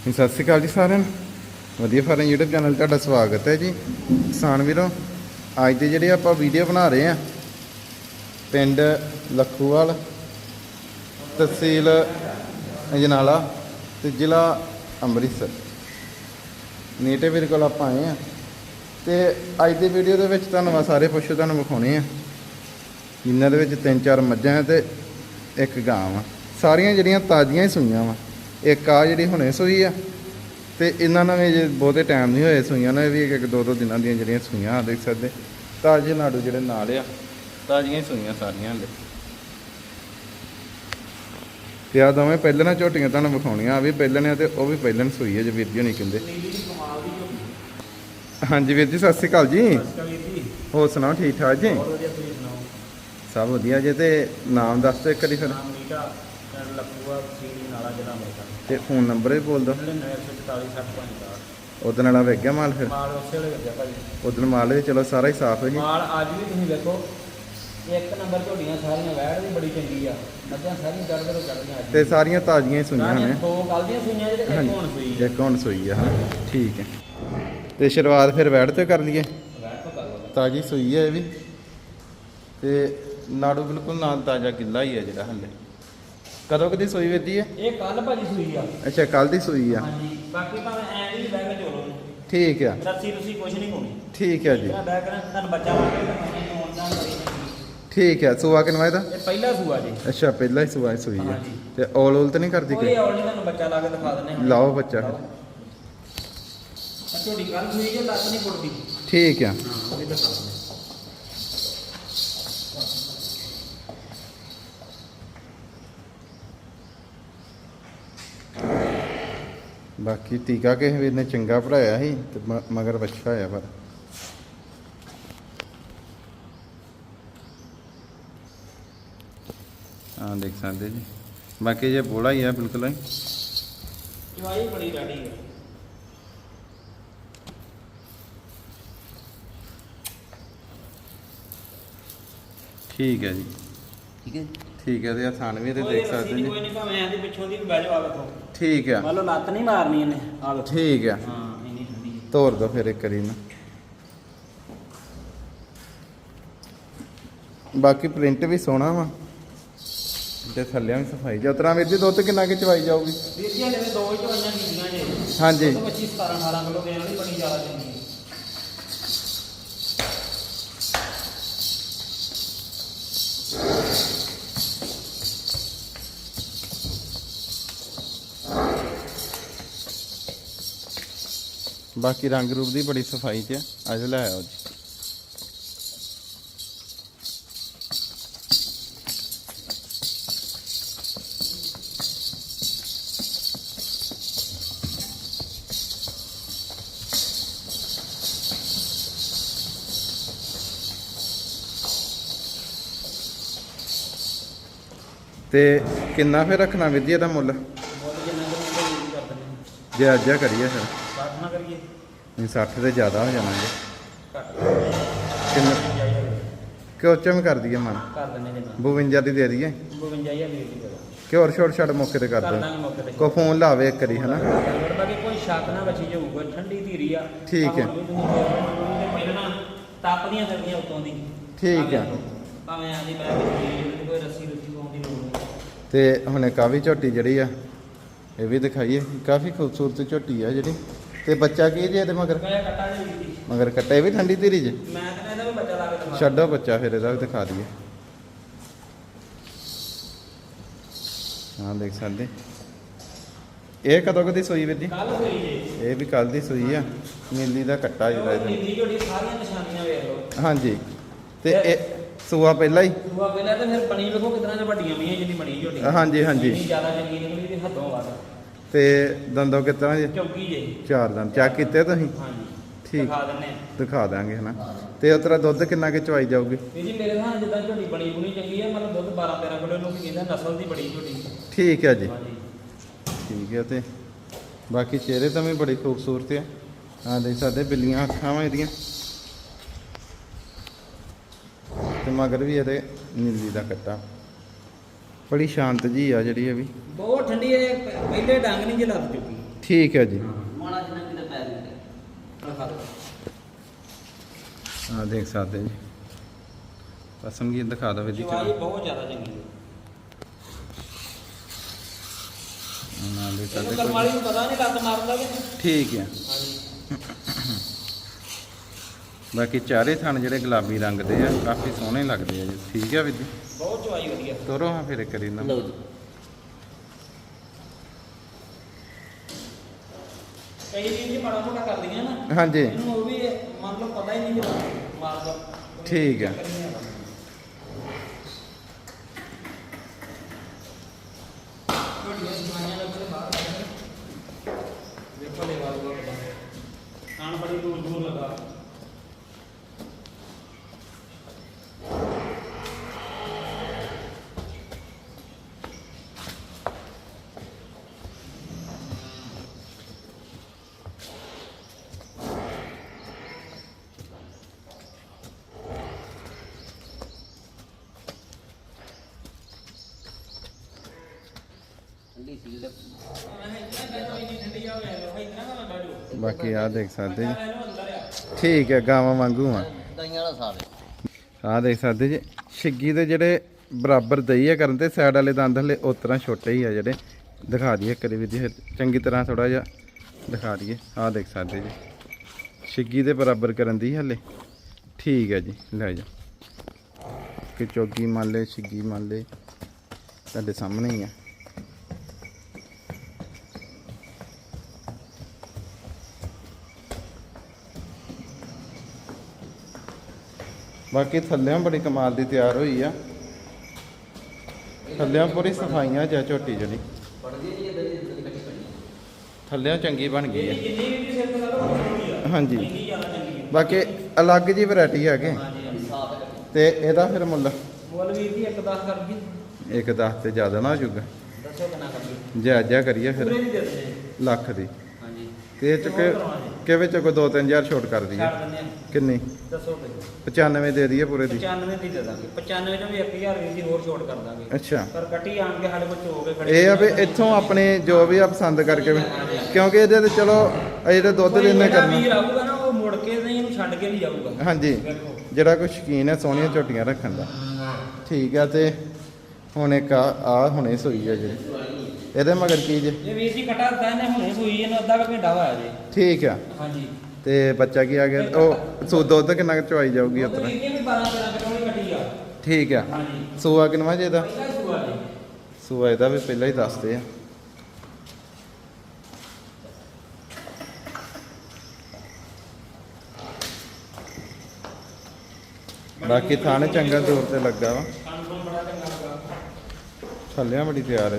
ਸਤਿ ਸ਼੍ਰੀ ਅਕਾਲ ਜੀ ਸਾਰਿਆਂ ਨੂੰ। ਵਧੀਆ ਫਾਰਮ YouTube ਚੈਨਲ ਤੁਹਾਡਾ ਸਵਾਗਤ ਹੈ ਜੀ। ਕਿਸਾਨ ਵੀਰੋ, ਅੱਜ ਦੇ ਜਿਹੜੇ ਆਪਾਂ ਵੀਡੀਓ ਬਣਾ ਰਹੇ ਆ ਪਿੰਡ ਲੱਖੂਵਾਲ, ਤਹਿਸੀਲ ਅਜਨਾਲਾ ਤੇ ਜ਼ਿਲ੍ਹਾ ਅੰਮ੍ਰਿਤਸਰ। ਨੀਟੇ ਵੀਰ ਕੋਲ ਆਪਾਂ ਆਏ ਆ ਤੇ ਅੱਜ ਦੀ ਵੀਡੀਓ ਦੇ ਵਿੱਚ ਤੁਹਾਨੂੰ ਸਾਰੇ ਪਸ਼ੂ ਤੁਹਾਨੂੰ ਵਿਖਾਉਣੇ ਆ ਜਿਨ੍ਹਾਂ ਦੇ ਵਿੱਚ ਤਿੰਨ ਚਾਰ ਮੱਝਾਂ ਆ ਤੇ ਇੱਕ ਗਾਂ ਆ ਸਾਰੀਆਂ ਜਿਹੜੀਆਂ ਤਾਜ਼ੀਆਂ ਹੀ ਸੂਈਆਂ ਵਾ। ਇੱਕ ਆ ਜਿਹੜੀ ਹੁਣੇ ਸੂਈ ਆ ਤੇ ਇਹਨਾਂ ਨਾਲ ਵੀ ਜੇ ਬਹੁਤੇ ਟਾਈਮ ਨਹੀਂ ਹੋਏ ਸੂਈਆਂ ਨੇ ਵੀ ਇੱਕ ਇੱਕ ਦੋ ਦੋ ਦਿਨਾਂ ਦੀਆਂ ਜਿਹੜੀਆਂ ਸੂਈਆਂ ਆ ਦੇਖ ਸਕਦੇ। ਤਾਜ਼ੇ ਨਾੜੂ ਜਿਹੜੇ ਨਾਲ ਆ ਤਾਜ਼ੀਆਂ ਸੂਈਆਂ ਸਾਰੀਆਂ ਹਲੇ। ਤੇ ਆ ਦੋਵੇਂ ਪਹਿਲਾਂ ਝੋਟੀਆਂ ਤੁਹਾਨੂੰ ਵਿਖਾਉਣੀਆਂ ਆ ਵੀ ਪਹਿਲਾਂ ਨੇ ਤੇ ਉਹ ਵੀ ਪਹਿਲਾਂ ਸੂਈ ਹੈ ਜੇ ਵੀਰ ਜੀ ਨਹੀਂ ਕਹਿੰਦੇ। ਹਾਂਜੀ ਵੀਰ ਜੀ ਸਤਿ ਸ਼੍ਰੀ ਅਕਾਲ ਜੀ। ਹੋਰ ਸੁਣਾਓ ਠੀਕ ਠਾਕ ਜੀ? ਸਭ ਵਧੀਆ ਜੇ ਤੇ ਨਾਮ ਦੱਸ ਦਿਓ ਇੱਕ ਵਾਰੀ ਫਿਰ। ਤੇ ਫੋਨ ਨੰਬਰ ਵੀ ਬੋਲ ਦਿਓ ਉਹਦੇ ਨਾਲ ਵੇਖ ਗਿਆ ਮਾਲ ਫਿਰ? ਉਹਦੇ ਮਾਲ ਵੀ ਚਲੋ ਸਾਰਾ ਹੀ ਸਾਫ਼ ਹੈ ਜੀ। ਮਾਲ ਅੱਜ ਵੀ ਤੁਸੀਂ ਵੇਖੋ ਇੱਕ ਨੰਬਰ ਝੋਲੀਆਂ ਸਾਰੀਆਂ ਵੈੜ ਵੀ ਬੜੀ ਚੰਗੀ ਆ। ਮੱਝਾਂ ਸਾਰੀਆਂ ਚੜ੍ਹਦੇ ਤੋਂ ਚੜ੍ਹਦੀਆਂ ਤੇ ਸਾਰੀਆਂ ਤਾਜ਼ੀਆਂ ਹੀ ਸੁਣੀਆਂ ਸਾਰੀਆਂ ਨੇ। ਦੋ ਕੱਲ ਦੀਆਂ ਸੂਈਆਂ ਜਿਹੜੇ ਇੱਕ ਹੁਣ ਸੂਈ ਆ। ਇੱਕ ਹੁਣ ਸੂਈ ਆ ਹਾਂ। ਠੀਕ ਹੈ। ਤੇ ਸ਼ੁਰੂਆਤ ਫਿਰ ਵੈੜ ਤੋਂ ਕਰ ਲਈਏ। ਵੈੜ ਤੋਂ ਕਰ ਲਓ। ਤਾਜੀ ਸੂਈ ਹੈ ਇਹ ਵੀ। ਤੇ ਨਾੜੂ ਬਿਲਕੁਲ ਨਾਲ ਤਾਜ਼ਾ ਕਿੱਲਾ ਹੀ ਹੈ ਜਿਹੜਾ ਹੱਲੇ। ਕਦੋਂ ਕਦੀ ਸੂਈ ਵੇਦੀ ਹੈ? ਇਹ ਕੱਲ ਭਾਜੀ ਸੂਈ ਆ। ਅੱਛਾ ਕੱਲ ਦੀ ਸੂਈ ਆ। ਹਾਂਜੀ ਬਾਕੀ ਭਾਵੇਂ ਐਂ ਵੀ ਬਹਿ ਕੇ ਝੋਲੋ ਠੀਕ ਆ। ਰੱਸੀ ਤੁਸੀਂ ਕੁਝ ਨਹੀਂ ਹੋਣੀ ਠੀਕ ਹੈ ਜੀ। ਜਿਹੜਾ ਬਹਿ ਕੇ ਨਾ ਤੁਹਾਨੂੰ ਬੱਚਾ ਮਾਰੇ ਤਾਂ ਮੈਂ ਠੀਕ ਹੈ ਸੂਆ ਕਿਨਵਾ ਇਹਦਾ? ਇਹ ਪਹਿਲਾ ਸੂਆ ਜੀ। ਅੱਛਾ ਪਹਿਲਾਂ ਹੀ ਸੂਆ ਸੂਈ ਹਾਂਜੀ। ਤੇ ਔਲ ਔਲ ਤਾਂ ਨਹੀਂ ਕਰਦੀ ਕੋਈ? ਕੋਈ ਔਲ ਨਹੀਂ ਤੁਹਾਨੂੰ ਬੱਚਾ ਲਾ ਕੇ ਦਿਖਾ ਦਿੰਦੇ ਲਾਓ ਬੱਚਾ। ਆ ਝੋਟੀ ਕੱਲ ਸੂਈ ਜੇ ਲੱਤ ਨਹੀਂ ਪੁੱਟਦੀ? ਠੀਕ ਆ। ਹਾਂ ਉਹ ਵੀ ਦਿਖਾ ਦਿੰਦੇ ਬਾਕੀ ਟੀਕਾ ਕਿਸੇ ਵੀਰ ਨੇ ਚੰਗਾ ਭਰਾਇਆ ਸੀ ਤੇ ਮਗਰ ਬੱਚਾ ਹੋਇਆ ਪਰ। ਹਾਂ ਦੇਖ ਸਕਦੇ ਜੀ। ਬਾਕੀ ਜੇ ਬੋਲਾ ਹੀ ਆ ਬਿਲਕੁਲ ਹੀ। ਜਵਾਈ ਬੜੀ ਰਾੜੀ ਹੈ ਠੀਕ ਹੈ ਜੀ। ਠੀਕ ਹੈ ਠੀਕ ਹੈ ਤੇ ਆ ਥਣ ਵੀ ਤੇ ਦੇਖ ਸਕਦੇ ਨੀ, ਜੀ। ਕੋਈ ਨਹੀਂ ਭਾਵੇਂ ਐਂ ਦੀ ਪਿੱਛੋਂ ਦੀ ਵੀ ਬਹਿ ਜਾਓ ਆ ਵੇਖੋ ਠੀਕ ਆ। ਮੰਨ ਲਓ ਲੱਤ ਨਹੀਂ ਮਾਰਨੀ ਇਹਨੇ ਆ ਠੀਕ ਆ। ਹਾਂ ਇੰਨੀ ਠੰਡੀ ਹੈ ਤੋਰ ਦੋ ਫਿਰ ਇੱਕ ਵਾਰੀ ਨਾ। ਬਾਕੀ ਪ੍ਰਿੰਟ ਵੀ ਸੋਹਣਾ ਵਾ। ਤੇ ਥੱਲਿਆਂ ਵੀ ਸਫ਼ਾਈ ਜਾ। ਉਤਰਾ ਵੀਰ ਜੀ ਦੁੱਧ ਕਿੰਨਾ ਕਿ ਚਵਾਈ ਜਾਊਗੀ? ਵੀਰ ਜੀ ਹਲੇ ਦੋ ਹੀ ਚਵਾਈਆਂ ਕੀਤੀਆਂ ਜੇ। ਹਾਂਜੀ। ਉਹ 25 17 18 ਕਿਲੋ ਦੇਣ ਵਾਲੀ ਬੜੀ ਜ਼ਿਆਦਾ ਚੰਗੀ ਹੈ ਬਾਕੀ ਰੰਗ ਰੂਪ ਦੀ ਬੜੀ ਸਫ਼ਾਈ ਆ। ਅੱਜ ਲੈ ਆਓ ਜੀ। ਤੇ ਕਿੰਨਾ ਫਿਰ ਰੱਖਣਾ ਜੀ ਇਹਦਾ ਮੁੱਲ? ਜੇ ਅੱਜ ਕਰੀਏ ਫਿਰ। ਕਰੀਏ? ਨਹੀਂ 60 ਤੇ ਜ਼ਿਆਦਾ ਹੋ ਜਾਣਾ ਜੀ ਕਿੰਨਾ? ਕਿਉਂ ਚਮ ਕਰ ਦਈਏ ਮਨ ਕਰ ਦਿੰਦੇ ਜੇ। 52 ਦੀ ਦੇ ਦਈਏ। 52000 ਵੀਰ ਦੀ ਜਗ੍ਹਾ ਕਿ ਹੋਰ ਛੋਟ ਛੜ ਮੌਕੇ ਤੇ ਕਰ ਦੋ ਦਾਂਗੇ ਮੌਕੇ ਤੇ। ਕੋ ਫੋਨ ਲਾਵੇ ਇੱਕ ਵਾਰੀ ਹਨਾ? ਬਾਕੀ ਕੋਈ ਸ਼ੱਕ ਨਾ ਬਚੀ ਜਾਊਗਾ ਠੰਡੀ ਧੀਰੀ ਆ। ਠੀਕ ਹੈ। ਪਹਿਲਾਂ ਨਾ ਤਪਦੀਆਂ ਉਤੋਂ ਦੀ। ਠੀਕ ਹੈ। ਭਾਵੇਂ ਆਦੀ ਵਿੱਚ ਕੋਈ ਰੱਸੀ ਰੁੱਸੀ ਪਾਉਣ ਦੀ ਲੋੜ ਨਹੀਂ। ਤੇ ਹੁਣੇ ਕਾਫੀ ਝੋਟੀ ਜਿਹੜੀ ਆ ਇਹ ਵੀ ਦਿਖਾਈਏ। ਕਾਫੀ ਖੂਬਸੂਰਤ ਝੋਟੀ ਆ ਜਿਹੜੀ। ਤੇ ਬੱਚਾ ਕੀ ਜੇ ਇਹਦੇ ਮਗਰ? ਮੈਂ ਕੱਟਾ ਮਗਰ ਕੱਟਾ ਵੀ ਠੰਡੀ ਧੀਰੀ ਜੇ? ਮੈਂ ਕਹਿੰਦਾ ਇਹਦਾ ਵੀ ਬੱਚਾ ਲਾ ਕੇ ਦਿਖਾ। ਛੱਡੋ ਬੱਚਾ ਫਿਰ ਇਹਦਾ ਵੀ ਦਿਖਾ ਦਈਏ। ਹਾਂ ਦੇਖ ਸਕਦੇ। ਇਹ ਕਦੋਂ ਕਦੀ ਸੋਈ ਵੀਰ ਜੀ? ਕੱਲ ਹੋਈ ਜੇ। ਇਹ ਵੀ ਕੱਲ ਦੀ ਸੂਈ ਆ। ਨੀਲੀ ਦਾ ਕੱਟਾ ਜਿਹੜਾ ਇਹਦੇ। ਨੀਲੀ ਝੋਟੀ ਸਾਰੀਆਂ ਨਿਸ਼ਾਨੀਆਂ ਵੇਖ ਲਓ। ਹਾਂਜੀ। ਤੇ ਇਹ ਸੂਆ ਪਹਿਲਾਂ ਹੀ? ਦੂਆ ਪਹਿਲਾਂ ਤਾਂ ਫਿਰ ਬਣੀ ਵੇਖੋ ਕਿਤਨਾ ਜਿਹਾ ਵੱਡੀਆਂ ਮੀਆਂ ਜਿੰਨੀ ਬਣੀ ਝੋਟੀ ਹਾਂਜੀ, ਹਾਂਜੀ। ਜ਼ਿਆਦਾ ਚੰਗੀ ਨਿਕਲੀ ਤੇ ਹੱਦੋਂ ਵੱਧ। ਤੇ ਦੰਦੋਂ ਕਿਤਨਾ ਜੀ? ਚੌਕੀ ਜੇ। ਚਾਰ ਦੰਦ। ਚੈੱਕ ਕੀਤੇ ਤੁਸੀਂ? ਹਾਂਜੀ। ਠੀਕ। ਦਿਖਾ ਦਿੰਨੇ ਆ। ਦਿਖਾ ਦਾਂਗੇ ਹਨਾ। ਤੇ ਉਤਰਾ ਦੁੱਧ ਕਿੰਨਾ ਕਿ ਚਵਾਈ ਜਾਊਗੀ? ਇਹ ਜੀ ਮੇਰੇ ਨਾਲ ਜਿੱਦਾਂ ਝੋਟੀ ਬਣੀ ਬੁਣੀ ਚੰਗੀ ਹੈ ਮਤਲਬ ਦੁੱਧ 12 13 ਕਿਲੋ ਨੂੰ ਕਹਿੰਦਾ ਨਸਲ ਦੀ ਬੜੀ ਝੋਟੀ। ਠੀਕ ਹੈ ਜੀ। ਹਾਂਜੀ। ਠੀਕ ਹੈ ਤੇ ਬਾਕੀ ਚਿਹਰੇ ਤਾਂ ਵੀ ਬੜੀ ਖੂਬਸੂਰਤ ਆ। ਹਾਂ ਦੇਖ ਸਕਦੇ ਬਿੱਲੀਆਂ ਅੱਖਾਂ ਵਾ ਇਹਦੀਆਂ। ਤੇ ਮਗਰ ਵੀ ਇਹਦੇ ਨੀਲੀ ਦਾ ਕੱਟਾ। ਬੜੀ ਸ਼ਾਂਤ ਜੀ ਆ ਜਿਹੜੀ ਇਹ ਵੀ। ਬਹੁਤ ਠੰਡੀ ਹੈ ਪਹਿਲੇ ਡੰਗ ਨਹੀਂ ਜੇ ਲੱਗ ਚੁੱਕੀ। ਠੀਕ ਹੈ ਜੀ। ਮਾੜਾ ਜਿਹਾ ਕਿਤੇ ਪੈ ਆ ਦੇਖ ਸਕਦੇ ਜੀ। ਪਸੰਦਗੀ ਦਿਖਾ ਦੋ ਜੀ ਚਵਾਈ ਬਹੁਤ ਜ਼ਿਆਦਾ ਚੰਗੀ ਹੈ। ਨਾਲ ਦੇ ਇਹਨੂੰ ਸਾਡੇ ਕਰਮ ਕੋਲ ਵਾਲੀ ਨੂੰ ਪਤਾ ਨਹੀਂ ਲੱਤ ਮਾਰਦਾ ਕਿ ਠੀਕ ਹੈ। ਬਾਕੀ ਚਾਰੇ ਥਣ ਜਿਹੜੇ ਗੁਲਾਬੀ ਰੰਗ ਦੇ ਆ ਕਾਫੀ ਸੋਹਣੇ ਲੱਗਦੇ ਆ ਜੀ। ਠੀਕ ਹੈ ਵੀਰ ਜੀ। ਬਹੁਤ ਚਵਾਈ ਵਧੀਆ ਤੋਰੋ ਹਾਂ ਫਿਰ ਇੱਕ ਵਾਰੀ ਨਾ। ਲਓ ਜੀ। ਕਈ ਚੀਜ਼ ਮਾੜਾ ਮੋਟਾ ਕਰਦੀਆਂ ਨਾ ਹਾਂਜੀ। ਇਹਨੂੰ ਉਹ ਵੀ ਮੰਨ ਲਓ ਪਤਾ ਹੀ ਨਹੀਂ ਕਿ ਮਾਰਦਾ ਠੀਕ ਹੈ। ਛੋਟੀਆਂ ਦੇ ਬਾਹਰ ਦੇਖੋ ਲੈ ਵਾਲ ਬੜੀ ਦੂਰ ਦੂਰ ਲਗਾ। ਬਾਕੀ ਆ ਦੇਖ ਸਕਦੇ ਜੀ। ਠੀਕ ਹੈ ਗਾਵਾਂ ਵਾਂਗੂ ਆ। ਦਈਆਂ ਵਾਲਾ ਸਾਵੇ ਆ ਦੇਖ ਸਕਦੇ ਜੀ ਛਿੱਗੀ ਦੇ ਜਿਹੜੇ ਬਰਾਬਰ ਦਈ ਆ ਕਰਨ ਤੇ ਸਾਈਡ ਵਾਲੇ ਦੰਦ ਹਲੇ ਉਸ ਤਰ੍ਹਾਂ ਛੋਟੇ ਹੀ ਆ ਜਿਹੜੇ। ਦਿਖਾ ਦਈਏ ਕਰੀ ਵੀ ਜੀ ਚੰਗੀ ਤਰ੍ਹਾਂ ਥੋੜਾ ਜਿਹਾ ਦਿਖਾ ਦਈਏ। ਆ ਦੇਖ ਸਕਦੇ ਜੀ। ਛਿੱਗੀ ਦੇ ਬਰਾਬਰ ਕਰਨ ਦੀ ਹਲੇ। ਠੀਕ ਹੈ ਜੀ ਲੈ ਜਾ ਕਿ ਚੋਗੀ ਮੰਨ ਲੈ ਛਿੱਗੀ ਮੰਨ ਲੈ ਤੁਹਾਡੇ ਸਾਹਮਣੇ ਹੀ ਆ। ਬਾਕੀ ਥੱਲਿਆਂ ਬੜੀ ਕਮਾਲ ਦੀ ਤਿਆਰ ਹੋਈ ਆ। ਥੱਲਿਆਂ ਪੂਰੀ ਸਫਾਈਆਂ ਚ ਆ ਝੋਟੀ ਜਿਹੜੀ। ਥੱਲਿਆਂ ਚੰਗੀ ਬਣ ਗਈ ਆ। ਹਾਂਜੀ। ਬਾਕੀ ਅਲੱਗ ਜੀ ਵੈਰਾਈਟੀ ਹੈਗੇ ਤੇ ਇਹਦਾ ਫਿਰ ਮੁੱਲ? ਮੁੱਲ ਵੀਰ ਜੀ ਇੱਕ 10 ਕਰ ਗਈ ਇੱਕ 10 ਤੇ ਜ਼ਿਆਦਾ ਨਾ ਹੋ ਜਾਊਗਾ। ਦੱਸੋ ਕਿੰਨਾ ਕਰ ਜਾਇਜ਼ ਕਰੀਏ ਫਿਰ। ਲੱਖ ਦੀ। ਹਾਂਜੀ। ਤੇ ਇਹ ਚ ਕਿ ਕਿਵੇਂ ਚ ਕੋਈ 2-3000 ਛੋਟ ਕਰ ਦਈਏ? ਛੱਡ ਦਿੰਦੇ ਆ। ਕਿੰਨੀ? ਦੱਸੋ ਤੇ। 95 ਦੇ ਦਈਏ ਪੂਰੇ ਦੀ। 95 ਦੀ ਦੇ ਦਾਂਗੇ। 95 ਚੋਂ ਵੀ 1000 ਵੀਰ ਜੀ ਹੋਰ ਛੋਟ ਕਰ ਦਾਂਗੇ। ਅੱਛਾ। ਪਰ ਕੱਟੀ ਆਣ ਕੇ ਸਾਡੇ ਕੋਲ ਕੇ ਖੜੇ ਇਹ ਆ ਵੀ ਇੱਥੋਂ ਆਪਣੇ ਜੋ ਵੀ ਆ ਪਸੰਦ ਕਰਕੇ ਕਿਉਂਕਿ ਇਹਦੇ ਤੇ ਚਲੋ ਇਹ ਜਿਹੜੇ ਦੁੱਧ ਲੈਣੇ ਕਰਨਾ। ਵੀਰ ਆਊਗਾ ਨਾ ਉਹ ਮੁੜ ਕੇ ਨਹੀਂ ਇਹਨੂੰ ਛੱਡ ਕੇ ਜਾਊਗਾ। ਹਾਂਜੀ। ਵੇਖੋ ਜਿਹੜਾ ਕੋਈ ਸ਼ੌਕੀਨ ਹੈ ਸੋਹਣੀਆਂ ਝੋਟੀਆਂ ਰੱਖਣ ਦਾ। ਠੀਕ ਆ ਤੇ ਹੁਣ ਇੱਕ ਆ ਆ ਹੁਣੇ ਸੋਈ ਆ ਜਿਹੜੀ। ਇਹਦੇ ਮਗਰ ਕੀ ਜੇ? ਇਹ ਵੀਰ ਜੀ ਕਟਾ ਦਿੱਤਾ ਇਹਨੇ ਹੁਣੇ ਸੂਈ ਇਹਨੂੰ ਅੱਧਾ ਕੁ ਘੰਟਾ ਹੋਇਆ ਜੀ। ਠੀਕ ਆ। ਹਾਂਜੀ। ਤੇ ਬੱਚਾ ਕੀ ਆ ਗਿਆ? ਉਹ ਸੋ ਦੁੱਧ ਕਿੰਨਾ ਕੁ ਚਵਾਈ ਜਾਊਗੀ ਉਤਰਾ ਜੀ ਵੀ 12 13 ਕਿਲੋ ਦੀ ਕੱਟੀ ਆ। ਠੀਕ ਆ। ਹਾਂਜੀ। ਸੂਆ ਕਿੰਨਵਾ ਜੇ ਇਹਦਾ? ਪਹਿਲਾ ਸੂਆ ਜੀ। ਸੂਆ ਇਹਦਾ ਵੀ ਪਹਿਲਾਂ ਹੀ ਦੱਸਦੇ ਆ। ਬਾਕੀ ਥਾਣੇ ਚੰਗਾ ਦੂਰ ਤੇ ਲੱਗਾ ਵਾ। ਥੱਲਿਆਂ ਬੜੀ ਤਿਆਰ ਹੈ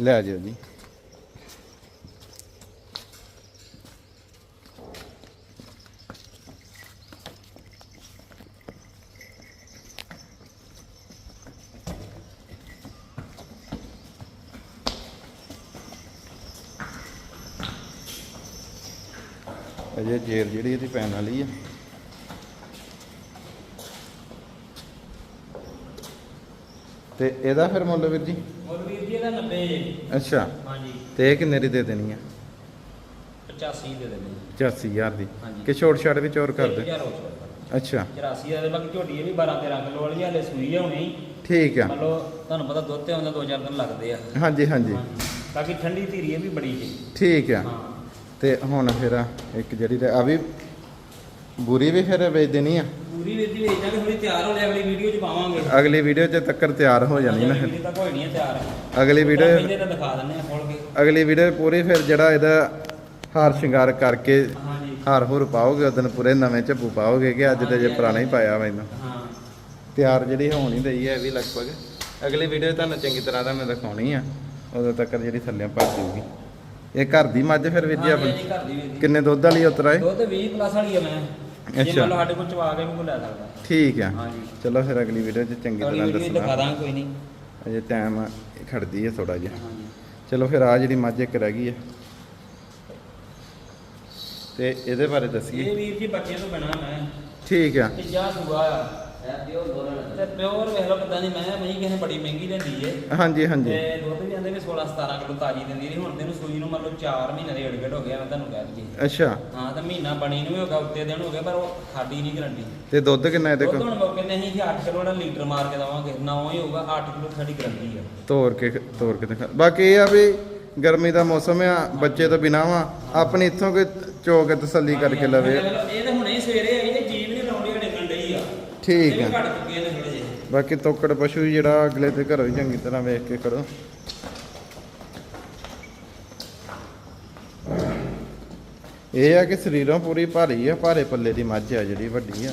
ਲੈ ਜਿਓ ਜੀ। ਅਜੇ ਜੇਰ ਜਿਹੜੀ ਇਹਦੀ ਪੈਣ ਵਾਲੀ ਆ। ਤੇ ਇਹਦਾ ਫਿਰ ਮੁੱਲ ਵੀਰ ਜੀ? ਮੁੱਲ ਵੀਰ ਜੀ ਇਹਦਾ 90 ਜੀ ਅੱਛਾ। ਹਾਂਜੀ। ਤੇ ਇਹ ਕਿੰਨੇ ਦੀ ਦੇ ਦੇਣੀ ਆ? 85 ਦੇ ਦੇਣੀ 84000 ਦੀ। ਹਾਂਜੀ। ਕਿ ਛੋਟ ਛਾੜ ਵਿੱਚ ਹੋਰ ਕਰ ਦੇ? 1000 ਹੋ ਸਕਦਾ ਅੱਛਾ। 84 ਦੇ ਬਾਕੀ ਝੋਟੀ ਇਹ ਵੀ 12 13 ਕਿਲੋ ਵਾਲੀ ਹਲੇ ਸੂਈ ਆ ਹੁਣੀ। ਠੀਕ ਆ। ਮੰਨ ਲਓ ਤੁਹਾਨੂੰ ਪਤਾ ਦੁੱਧ ਤੇ ਆਉਂਦਾ 2-4 ਦਿਨ ਲੱਗਦੇ ਆ। ਹਾਂਜੀ ਹਾਂਜੀ। ਬਾਕੀ ਠੰਡੀ ਧੀਰੀ ਇਹ ਵੀ ਬੜੀ ਜੀ। ਠੀਕ ਆ। ਹਾਂ। ਤੇ ਹੁਣ ਫਿਰ ਇੱਕ ਜਿਹੜੀ ਆ ਵੀ ਬੁਰੀ ਵੀ ਫਿਰ ਵੇਚ ਦੇਣੀ ਆ? ਪੂਰੀ ਵੀਰ ਜੀ ਵੇਚਾਂਗੇ ਥੋੜੀ ਤਿਆਰ ਹੋ ਲੈ ਅਗਲੀ ਵੀਡੀਓ 'ਚ ਪਾਵਾਂਗੇ। ਅਗਲੀ ਵੀਡੀਓ 'ਚ ਤੱਕਰ ਤਿਆਰ ਹੋ ਜਾਣੀ ਨਾ। ਵੀਡੀਓ ਤੱਕ ਨਹੀਂ ਹੈ ਤਿਆਰ। ਅਗਲੀ ਵੀਡੀਓ ਤਾਂ ਦਿਖਾ ਦਿੰਦੇ ਆ ਖੋਲ ਕੇ। ਅਗਲੀ ਵੀਡੀਓ ਪੂਰੀ ਫਿਰ ਜਿਹੜਾ ਇਹਦਾ ਹਾਰ ਸ਼ਿੰਗਾਰ ਕਰਕੇ ਹਾਰ ਹੋਰ ਪਾਓਗੇ ਉਦੋਂ ਪੂਰੇ ਨਵੇਂ ਝੱਬੂ ਪਾਓਗੇ ਕਿ ਅੱਜ ਤੇ ਜੇ ਪੁਰਾਣਾ ਹੀ ਪਾਇਆ ਮੈਨੂੰ। ਹਾਂ। ਤਿਆਰ ਜਿਹੜੀ ਹੋਣੀ ਦਈ ਹੈ ਵੀ ਲਗਭਗ ਅਗਲੀ ਵੀਡੀਓ ਤੁਹਾਨੂੰ ਚੰਗੀ ਤਰ੍ਹਾਂ ਤੁਹਾਨੂੰ ਦਿਖਾਉਣੀ ਆ ਉਦੋਂ ਤੱਕ ਜਿਹੜੀ ਥੱਲੇ ਭੱਜ ਜਾਊਗੀ ਇਹ ਘਰ ਦੀ ਮੱਝ ਫਿਰ ਹਾਂਜੀ, ਆਪਣੀ? ਦੀ ਕਿੰਨੇ ਦੁੱਧ ਵਾਲੀ ਉਤਰਾ ਹੈ ਦੁੱਧ 20 ਪਲੱਸ ਵਾਲੀ ਆ ਮੈਂ। ਜੇ ਅੱਛਾ। ਮੰਨ ਲਓ ਸਾਡੇ ਕੋਲ ਚਵਾ ਕੇ ਵੀ ਕੋਈ ਲੈ ਸਕਦਾ। ਠੀਕ ਆ। ਹਾਂਜੀ। ਚਲੋ ਫਿਰ ਅਗਲੀ ਵੀਡੀਓ 'ਚ ਚੰਗੀ ਅਗਲੀ ਤਰ੍ਹਾਂ ਵੀਡੀਓ ਦਿਖਾ ਦੱਸਣਾ ਦਾਂਗੇ ਕੋਈ ਨਹੀਂ। ਅਜੇ ਟਾਈਮ ਖੜਦੀ ਹੈ ਥੋੜਾ ਜਿਹਾ। ਹਾਂਜੀ। ਚਲੋ ਫਿਰ ਆ ਜਿਹੜੀ ਮੱਝ ਇੱਕ ਰਹਿ ਗਈ ਹੈ ਤੇ ਇਹਦੇ ਬਾਰੇ ਦੱਸੀਏ। ਇਹ ਵੀਰ ਜੀ ਬੱਚੇ ਤੋਂ ਬਿਨਾ ਮੈਂ। ਠੀਕ ਆ। ਤੀਜਾ ਸੂਆ ਆ। ਤੇ ਪਿਓਰ ਵੇਖ ਲਓ ਕਿਦਾਂ ਦੀ ਮੈਂ ਮਹੀਂ ਕਿਸੇ ਨੇ ਬੜੀ ਮਹਿੰਗੀ ਲੈਂਦੀ ਏ। ਹਾਂਜੀ ਹਾਂਜੀ। ਤੇ ਦੁੱਧ ਵੀ ਆਂਦੇ ਵੀ 16 17 ਕਿਲੋ ਤਾਜੀ ਦਿੰਦੀ ਰਹੀ ਹੁਣ ਤੈਨੂੰ ਸੂਈ ਨੂੰ ਮਤਲਬ 4 ਮਹੀਨੇ ਦੇ ਏਡਗੜ ਹੋ ਗਿਆ ਮੈਂ ਤੁਹਾਨੂੰ ਕਹਿ ਦਈਏ। ਅੱਛਾ। ਹਾਂ ਤਾਂ ਮਹੀਨਾ ਬਣੀ ਨੂੰ ਵੀ ਹੋ ਗਿਆ ਉੱਤੇ ਦਿਨ ਹੋ ਗਏ ਪਰ ਉਹ ਸਾਡੀ ਨਹੀਂ ਗਰੰਟੀ। ਤੇ ਦੁੱਧ ਕਿੰਨਾ ਇਹਦੇ ਦੁੱਧ ਕੋਲ? ਹੁਣ ਮੌਕੇ ਤੇ ਅਸੀਂ 8 ਕਿਲੋ ਦਾ ਲੀਟਰ ਮਾਰ ਕੇ ਦਵਾਂਗੇ 9 ਹੀ ਹੋਊਗਾ 8 ਕਿਲੋ ਸਾਡੀ ਗਰੰਟੀ ਆ। ਤੋੜ ਕੇ ਤੋੜ ਕੇ ਦਿਖਾ। ਬਾਕੀ ਇਹ ਆ ਵੀ ਗਰਮੀ ਦਾ ਮੌਸਮ ਆ ਬੱਚੇ ਤੋਂ ਬਿਨਾ ਵਾ ਆਪਣੀ ਇੱਥੋਂ ਕੋਈ ਚੋ ਕੇ ਤਸੱਲੀ ਕਰਕੇ ਲਵੇ। ਇਹ ਤਾਂ ਹੁਣੇ ਹੀ ਸਵੇਰੇ ਠੀਕ ਘਟ ਨੇ ਥੋੜੇ ਜਿਹੇ। ਬਾਕੀ ਤੋਕੜ ਪਸ਼ੂ ਜਿਹੜਾ ਅਗਲੇ ਤੇ ਘਰੋਂ ਹੀ ਚੰਗੀ ਤਰ੍ਹਾਂ ਵੇਖ ਕੇ ਕਰੋ। ਇਹ ਆ ਕਿ ਸਰੀਰੋਂ ਪੂਰੀ ਭਾਰੀ ਆ ਭਾਰੇ ਪੱਲੇ ਦੀ ਮੱਝ ਆ ਜਿਹੜੀ ਵੱਡੀ ਆ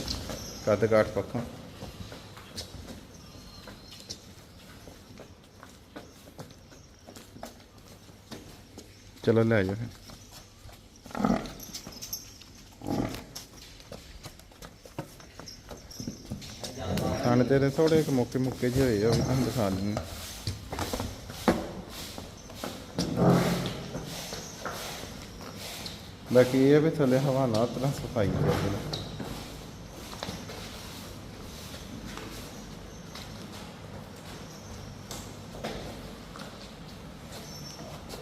ਕੱਦ ਕਾਠ ਪੱਖੋਂ। ਚਲੋ ਲੈ ਜਾਓ ਫਿਰ। ਖਾਣੇ ਤੇਰੇ ਥੋੜੇ ਇੱਕ ਮੁੱਕੇ ਮੁੱਕੇ ਜਿਹੇ ਹੋਏ ਆ ਉਹ ਵੀ ਤੁਹਾਨੂੰ ਦਿਖਾ ਦਿੰਦੇ ਬਾਕੀ ਇਹ ਵੀ ਥੱਲੇ ਹਵਾ ਨਾ ਤਰ੍ਹਾਂ ਸਫ਼ਾਈ ਕਰਦੇ ਨੇ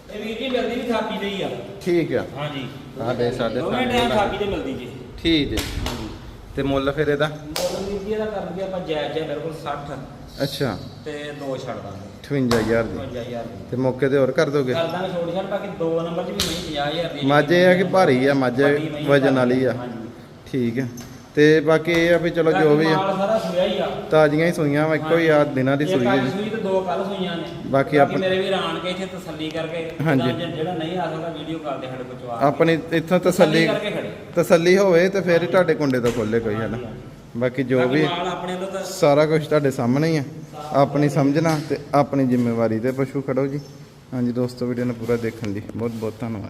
ਇਹ ਵੀਰ ਜੀ ਮਿਲਦੀ ਵੀ ਥਾਪੀ ਦੇ ਹੀ ਆ। ਠੀਕ ਆ। ਹਾਂਜੀ। ਸਾਡੇ ਸਾਡੇ ਦੋਵੇਂ ਟਾਈਮ ਥਾਪੀ ਮਿਲਦੀ ਜੀ। ਠੀਕ ਜੀ। ਤੇ ਮੁੱਲ ਫਿਰ ਇਹਦਾ? ਮੁੱਲ ਵੀਰ ਜੀ ਇਹਦਾ ਕਰ ਦਈਏ ਆਪਾਂ ਜਾਇਜ਼ ਜਿਹਾ ਬਿਲਕੁਲ 60 ਅੱਛਾ। ਤੇ ਦੋ ਛੱਡ ਦਾਂਗੇ। 58000 ਦੀ। 55000 ਦੀ। ਤੇ ਮੌਕੇ ਤੇ ਹੋਰ ਕਰ ਦੋਗੇ? ਕਰ ਦਾਂਗੇ ਛੋੜ ਛੱਡ ਬਾਕੀ ਦੋ ਨੰਬਰ 'ਚ ਵੀ ਨਹੀਂ 50000 ਦੀ ਮੱਝ ਇਹ ਆ ਕਿ ਭਾਰੀ ਆ? ਮੱਝ ਵਜਨ ਵਾਲੀ ਆ। ਠੀਕ ਆ। ਤੇ ਬਾਕੀ ਇਹ ਆ ਵੀ ਚਲੋ ਜੋ ਵੀ ਆ। ਮਾਲ ਸਾਰਾ ਸੂਇਆ ਹੀ ਆ। ਤਾਜ਼ੀਆਂ ਹੀ ਸੂਈਆਂ ਵਾ ਇੱਕੋ ਹੀ ਆ ਦਿਨਾਂ ਦੀ ਸੂਈ ਹੈ ਜੀ। ਸੂਈ ਤੇ ਦੋ ਕੱਲ ਸੂਈਆਂ ਨੇ। ਬਾਕੀ ਆਪਣ- ਮੇਰੇ ਵੀਰ ਆਣ ਕੇ ਇੱਥੇ ਤਸੱਲੀ ਕਰਕੇ ਹਾਂਜੀ। ਜਿਹੜਾ- ਨਹੀਂ ਆ ਸਕਦਾ ਵੀਡੀਓ ਕਾਲ ਤੇ ਸਾਡੇ ਕੋਲ ਚਵਾ ਆਪਣੀ ਇੱਥੋਂ ਤਸੱਲੀ ਕਰਕੇ ਖੜੇ। ਤਸੱਲੀ ਹੋਵੇ ਤੇ ਫਿਰ ਹੀ ਤੁਹਾਡੇ ਕੁੰਡੇ ਤੋਂ ਖੋਲੇ ਕੋਈ ਹੈ ਨਾ ਬਾਕੀ ਜੋ ਵੀ ਮਾਲ ਆਪਣੇ ਵੱਲੋਂ ਤਾਂ ਸਾਰਾ ਕੁਝ ਤੁਹਾਡੇ ਸਾਹਮਣੇ ਹੀ ਆ। ਆਪਣੀ ਸਮਝਣਾ ਤੇ ਆਪਣੀ ਜ਼ਿੰਮੇਵਾਰੀ ਤੇ ਪਸ਼ੂ ਖੜੋ ਜੀ। ਹਾਂਜੀ ਦੋਸਤੋ ਵੀਡੀਓ ਨੂੰ ਪੂਰਾ ਦੇਖਣ ਲਈ ਬਹੁਤ ਬਹੁਤ ਧੰਨਵਾਦ।